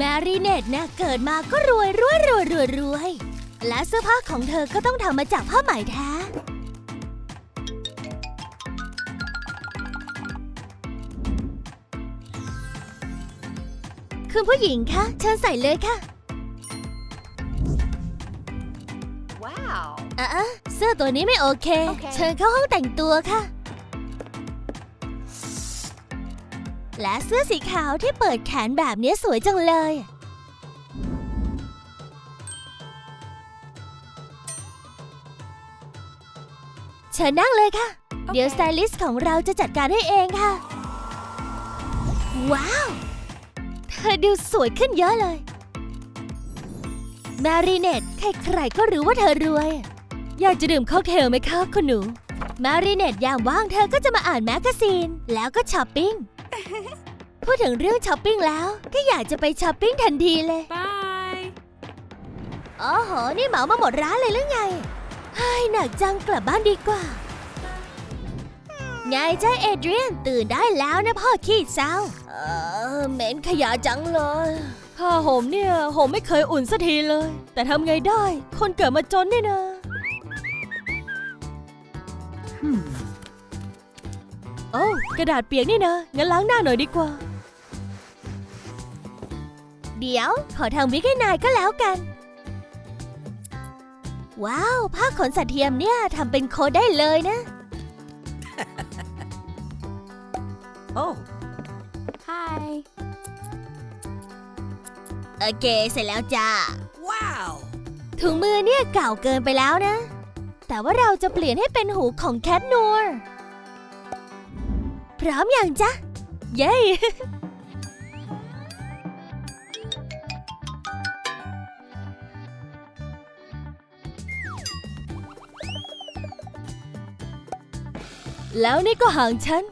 แมรีเนตนะเกิดมาก็รวยรวยรวยรวยรวยและเสื้อผ้าของเธอก็ต้องทำมาจากผ้าไหมแท้ คุณผู้หญิงคะเชิญใส่เลยค่ะ Wow. อะอะเสื้อตัวนี้ไม่โอเคโอเค เชิญเข้าห้องแต่งตัวค่ะ และเสื้อสีขาวที่เปิดแขนแบบนี้สวยจังเลย เชิญนั่งเลยค่ะ เดี๋ยวสไตลิสต์ของเราจะจัดการให้เองค่ะ ว้าว เธอดูสวยขึ้นเยอะเลย มารีเนตใครๆก็รู้ว่าเธอรวย อยากจะดื่มค็อกเทลไหมคะคุณหนูมารีเนตยามว่างเธอก็จะมาอ่านแมกกาซีน แล้วก็ช้อปปิ้ง พูดถึงเรื่องช้อปปิ้งแล้ว ก็อยากจะไปช้อปปิ้งทันทีเลย Bye. อ๋อโห นี่เหมามาหมดร้านเลยหรือไงเฮ้ยหนักจังกลับบ้านดีกว่า ไงเจ้าเอเดรียนตื่นได้แล้วนะพ่อขี้เศร้าเออเหม็นขยะจังเลยผ้าห่มเนี่ยห่มไม่เคยอุ่นสักทีเลย แต่ทำไงได้ คนเกิดมาจนนี่นะโอ้า กระดาษเปียกนี่นะ งั้นล้างหน้าหน่อยดีกว่า เดี๋ยว ขอทำวิกให้นายก็แล้วกัน ว้าว ผ้าขนสัตว์เทียมเนี่ยทำเป็นโค้ดได้เลยนะ Oh, Hi. โอเค เสร็จแล้วจ้า wow! ถุงมือเนี่ยเก่าเกินไปแล้วนะ แต่ว่าเราจะเปลี่ยนให้เป็นหูของแคทนัวพ ร้อมอย่างจ๊ะ เย้ แล้วนี่ก็ห่างฉัน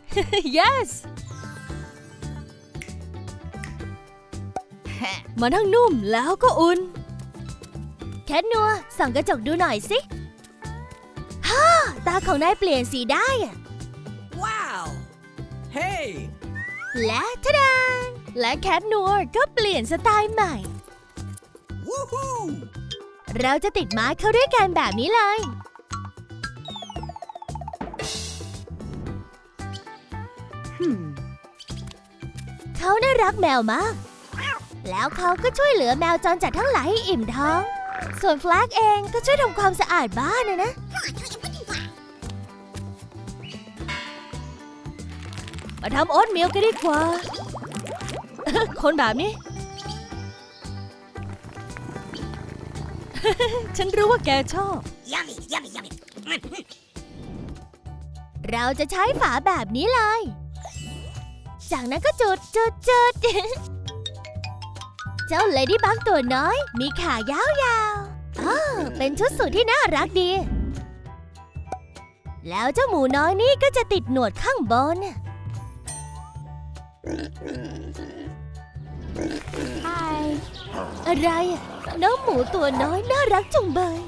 yes มันทั้งนุ่มแล้วก็อุ่น แคทนัวส่องกระจกดูหน่อยสิฮ่าตาของนายเปลี่ยนสีได้อะ Hey! และทะดานและแคทนัวก็เปลี่ยนสไตล์ใหม่ Woohoo! เราจะติดไม้เข้าด้วยกันแบบนี้เลย Hmm. เขาน่ารักแมวมาก แล้วเขาก็ช่วยเหลือแมวจรจัดทั้งหลายให้อิ่มท้อง ส่วนแฟลกเองก็ช่วยทำความสะอาดบ้านนะนะ มาทำโอ๊ตมิลกันดีกว่า คนแบบนี้ ฉันรู้ว่าแกชอบ Yummy, yummy, yummy. เราจะใช้ฝาแบบนี้เลย จากนั้นก็จุดจุดจุด เจ้าเลดี้บักตัวน้อย มีขายาวๆอ้าวเป็นชุดสูทที่น่ารักดี แล้วเจ้าหมูน้อยนี่ก็จะติดหนวดข้างบน Hi. อะไรอะน้องหมูตัวน้อยน่ารักจุงเบย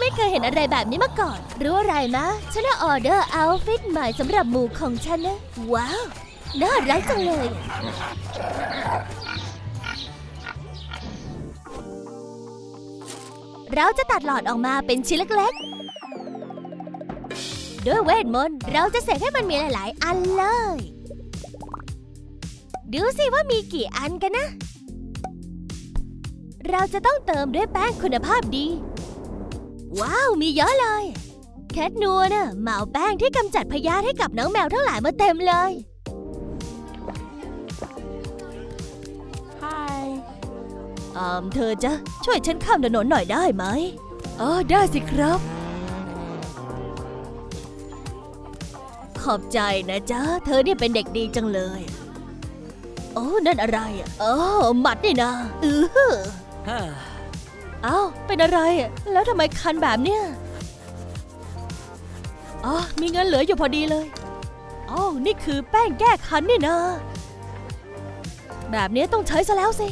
ไม่เคยเห็นอะไรแบบนี้มาก่อน รู้อะไรมะฉันได้ออเดอร์เอาฟิตใหม่สำหรับหมูของฉันนะว้าว น่ารักจังเลย เราจะตัดหลอดออกมาเป็นชิ้นเล็กๆ ด้วยเวทมนต์เราจะเสกให้มันมีหลาย ๆ อันเลย ดูสิว่ามีกี่อันกันนะ เราจะต้องเติมด้วยแป้งคุณภาพดี ว้าว มีเยอะเลย แคทนัวน่ะเหมาแป้งที่กำจัดพยาธิให้กับน้องแมวทั้งหลายมาเต็มเลย Hi. อามเธอจะช่วยฉันข้ามถนนหน่อยได้ไหมอ๋อได้สิครับ ขอบใจนะจ๊ะ เธอเนี่ยเป็นเด็กดีจังเลย โอ้นั่นอะไรอะโอ้หมัดนี่นะอือหือ Huh. เอ้าเป็นอะไรอะแล้วทำไมคันแบบเนี้ยอ๋อมีเงินเหลืออยู่พอดีเลยอ๋อนี่คือแป้งแก้คันนี่นะแบบนี้ต้องใช้ซะแล้วสิ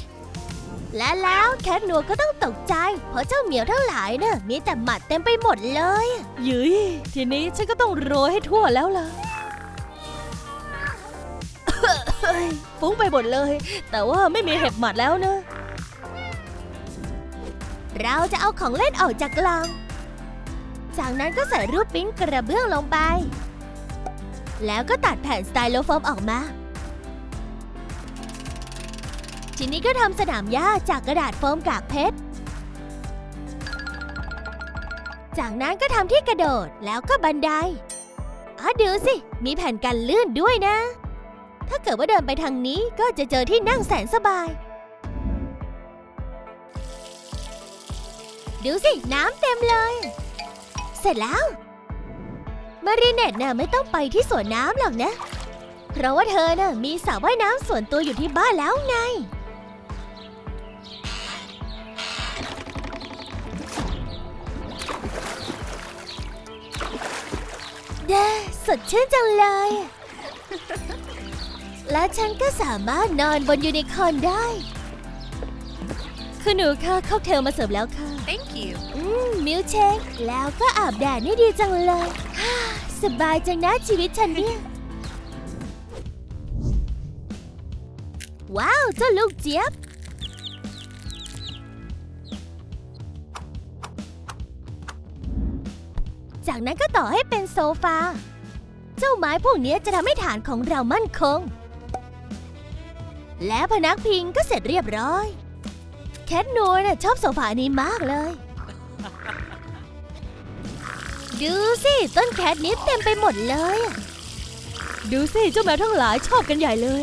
และแล้วแคทนัวก็ต้องตกใจ เพราะเจ้าเหมียวทั้งหลายเนี่ยมีแต่หมัดเต็มไปหมดเลยยุยทีนี้ฉันก็ต้องโรยให้ทั่วแล้วล่ะอ้ ยฟุ้งไปหมดเลย แต่ว่าไม่มีเห็บหมัดแล้วนะ เราจะเอาของเล่นออกจากกล่อง จากนั้นก็ใส่รูปปิ้งกระเบื้องลงไป แล้วก็ตัดแผ่นสไตโลโฟมออกมา ทีนี้ก็ทำสนามหญ้าจากกระดาษโฟมกากเพชร จากนั้นก็ทำที่กระโดดแล้วก็บันไดอ๋อดูสิ มีแผ่นกันลื่นด้วยนะ ถ้าเกิดว่าเดินไปทางนี้ก็จะเจอที่นั่งแสนสบาย ดูสิ น้ำเต็มเลย เสร็จแล้ว มารีเนตน่ะไม่ต้องไปที่สวนน้ำหรอกนะ เพราะว่าเธอน่ะมีสระว่ายน้ำส่วนตัวอยู่ที่บ้านแล้วไง เด้สดชื่นจังเลย และฉันก็สามารถนอนบนยูนิคอร์นได้ คุณหนูค่ะค็อกเทลมาเสิร์ฟแล้วค่ะ Thank you. อืม มิลค์เชค แล้วก็อาบแดดนี่ดีจังเลยฮ่าสบายจังนะชีวิตฉันเนี่ย ว้าว เจ้าลูกเจี๊ยบ จากนั้นก็ต่อให้เป็นโซฟา เจ้าไม้พวกเนี้ยจะทำให้ฐานของเรามั่นคง และพนักพิงก็เสร็จเรียบร้อย แคทนัวน่ะชอบโซฟานี้มากเลย ดูสิต้นแคทนี้เต็มไปหมดเลย ดูสิเจ้าแมวทั้งหลายชอบกันใหญ่เลย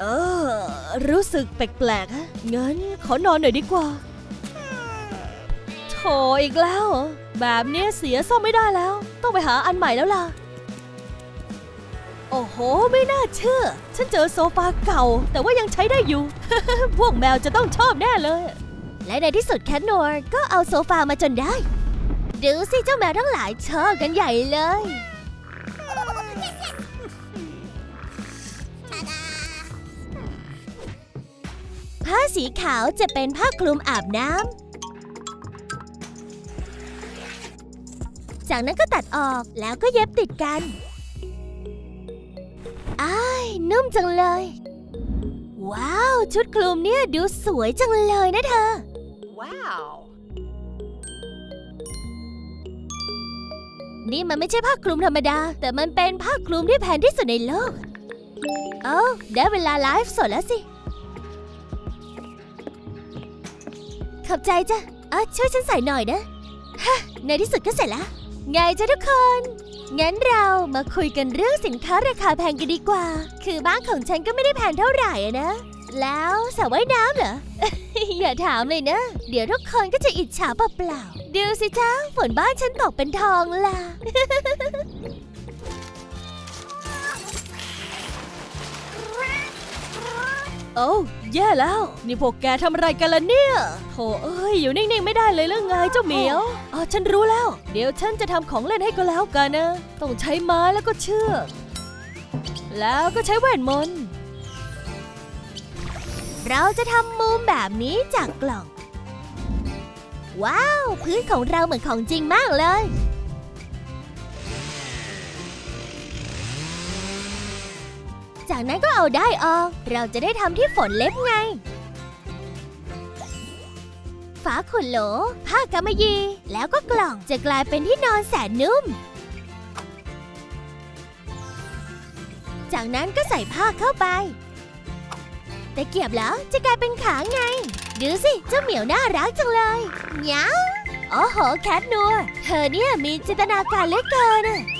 เออ รู้สึกแปลกๆฮะงั้นขอนอนหน่อยดีกว่าโถอีกแล้ว แบบนี้เสียซ่อมไม่ได้แล้ว ต้องไปหาอันใหม่แล้วล่ะ อ้โห ไม่น่าเชื่อ ฉันเจอโซฟาเก่า แต่ว่ายังใช้ได้อยู่ พวกแมวจะต้องชอบแน่เลย และในที่สุดแคทนอร์ก็เอาโซฟามาจนได้ ดูสิเจ้าแมวทั้งหลายชอบกันใหญ่เลย ผ้าสีขาวจะเป็นผ้าคลุมอาบน้ำจากนั้นก็ตัดออกแล้วก็เย็บติดกัน นุ่มจังเลย ว้าว ชุดคลุมเนี่ยดูสวยจังเลยนะเธอ Wow. นี่มันไม่ใช่ผ้าคลุมธรรมดา แต่มันเป็นผ้าคลุมที่แพงที่สุดในโลก เอ้าได้เวลาไลฟ์สดแล้วสิ ขอบใจจ้ะเอะช่วยฉันใส่หน่อยนะ ฮะ ในที่สุดก็เสร็จแล้ว ไงจ้ะทุกคน งั้นเรามาคุยกันเรื่องสินค้าราคาแพงกันดีกว่า คือบ้านของฉันก็ไม่ได้แพงเท่าไหร่นะ แล้วสระว่ายน้ำเหรอ อย่าถามเลยนะ เดี๋ยวทุกคนก็จะอิจฉาเปล่าๆดูสิจ้าฝนบ้านฉันตกเป็นทองล่ะ โอ้แย่แล้ว นี่พวกแกทำอะไรกันล่ะเนี่ยโถเอ้ย อยู่นิ่งๆไม่ได้เลยเรื่องไงเจ้าเหมียวอ๋อฉันรู้แล้ว เดี๋ยวฉันจะทำของเล่นให้ก็แล้วกันนะ ต้องใช้ไม้แล้วก็เชือก แล้วก็ใช้เวทมนต์เราจะทำมุมแบบนี้จากกล่อง ว้าว พื้นของเราเหมือนของจริงมากเลย จากนั้นก็เอาได้ออก เราจะได้ทำที่ฝนเล็บไง ฝาขุนโหล ผ้ากำมะหยี่แล้วก็กล่องจะกลายเป็นที่นอนแสนนุ่ม จากนั้นก็ใส่ผ้าเข้าไป แต่เกียบแล้วจะกลายเป็นขาไง ดูสิ เจ้าเหมียวน่ารักจังเลยเหมียวโอ้โห แคทนัว เธอเนี่ยมีจินตนาการเหลือเกินอะ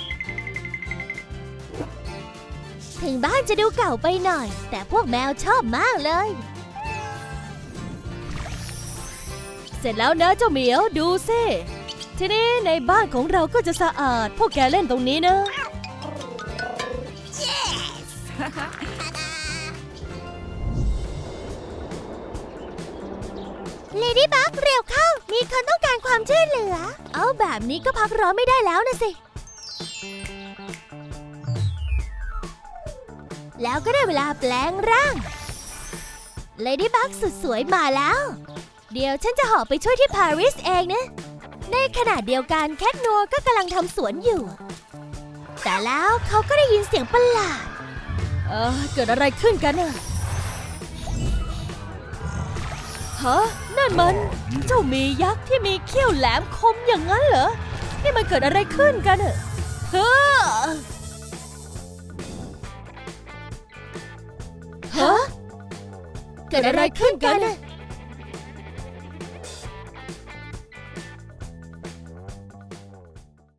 ถึงบ้านจะดูเก่าไปหน่อย แต่พวกแมวชอบมากเลย เสร็จแล้วนะเจ้าเหมียวดูสิทีนี้ในบ้านของเราก็จะสะอาด พวกแกเล่นตรงนี้นะ เลดี้บักเร็วเข้า มีคนต้องการความช่วยเหลือ เอาแบบนี้ก็พักร้อนไม่ได้แล้วนะสิ แล้วก็ได้เวลาแปลงร่างเลดี้บักสุดสวยมาแล้ว เดี๋ยวฉันจะหอบไปช่วยที่ปารีสเองนะ ในขณะเดียวกันแคทนัวก็กำลังทำสวนอยู่ แต่แล้วเขาก็ได้ยินเสียงประหลาด เออเกิดอะไรขึ้นกันน่ะฮะนั่นมัน เจ้ามียักษ์ที่มีเขี้ยวแหลมคมอย่างนั้นเหรอ นี่มันเกิดอะไรขึ้นกันน่ะเฮ้อ เกิดอะไรขึ้นกันน่ะ